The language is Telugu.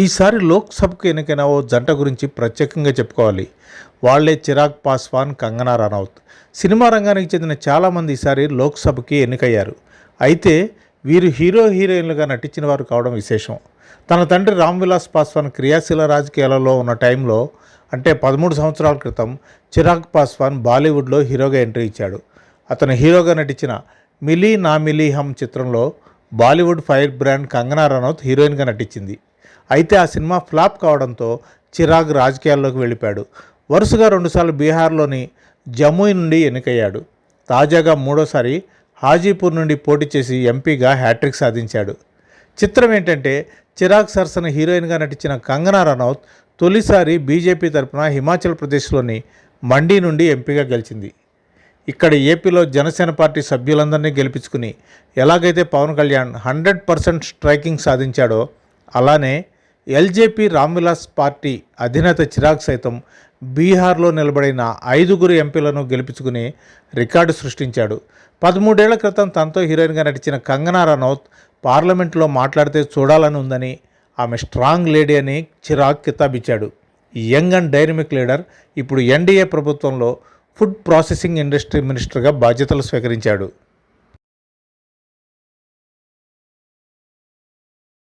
ఈసారి లోక్సభకు ఎన్నికైన ఓ జంట గురించి ప్రత్యేకంగా చెప్పుకోవాలి. వాళ్ళే చిరాగ్ పాస్వాన్ కంగనా రనౌత్. సినిమా రంగానికి చెందిన చాలామంది ఈసారి లోక్సభకి ఎన్నికయ్యారు. అయితే వీరు హీరో హీరోయిన్లుగా నటించిన వారు కావడం విశేషం. తన తండ్రి రామ్ విలాస్ పాస్వాన్ క్రియాశీల రాజకీయాలలో ఉన్న టైంలో అంటే పదమూడు సంవత్సరాల క్రితం చిరాగ్ పాస్వాన్ బాలీవుడ్లో హీరోగా ఎంట్రీ ఇచ్చాడు. అతను హీరోగా నటించిన మిలీ నా మిలీ హమ్ చిత్రంలో Bollywood fire brand Kangana Ranaut హీరోయిన్గా నటించింది. అయితే ఆ సినిమా ఫ్లాప్ కావడంతో చిరాగ్ రాజకీయాల్లోకి వెళ్ళిపోయాడు. వరుసగా రెండుసార్లు బీహార్లోని జమ్మూయి నుండి ఎన్నికయ్యాడు. తాజాగా మూడోసారి హాజీపూర్ నుండి పోటీ చేసి ఎంపీగా హ్యాట్రిక్ సాధించాడు. చిత్రం ఏంటంటే చిరాగ్ సరసన హీరోయిన్గా నటించిన కంగనా రనౌత్ తొలిసారి బీజేపీ తరఫున హిమాచల్ ప్రదేశ్లోని మండీ నుండి ఎంపీగా గెలిచింది. ఇక్కడ ఏపీలో జనసేన పార్టీ సభ్యులందరినీ గెలిపించుకుని ఎలాగైతే Pawan Kalyan hundred percent striking సాధించాడో అలానే ఎల్జేపీ రామ్విలాస్ పార్టీ అధినేత చిరాగ్ సైతం బీహార్లో నిలబడిన ఐదుగురు ఎంపీలను గెలిపించుకుని రికార్డు సృష్టించాడు. పదమూడేళ్ళ క్రితం తనతో హీరోయిన్గా నటించిన కంగనా రనౌత్ పార్లమెంట్లో మాట్లాడితే చూడాలని ఉందని ఆమె స్ట్రాంగ్ లేడీ అని చిరాగ్ కితాబిచ్చాడు. యంగ్ అండ్ డైనమిక్ లీడర్ ఇప్పుడు ఎన్డీఏ ప్రభుత్వంలో ఫుడ్ ప్రాసెసింగ్ ఇండస్ట్రీ మినిస్టర్గా బాధ్యతలు స్వీకరించాడు.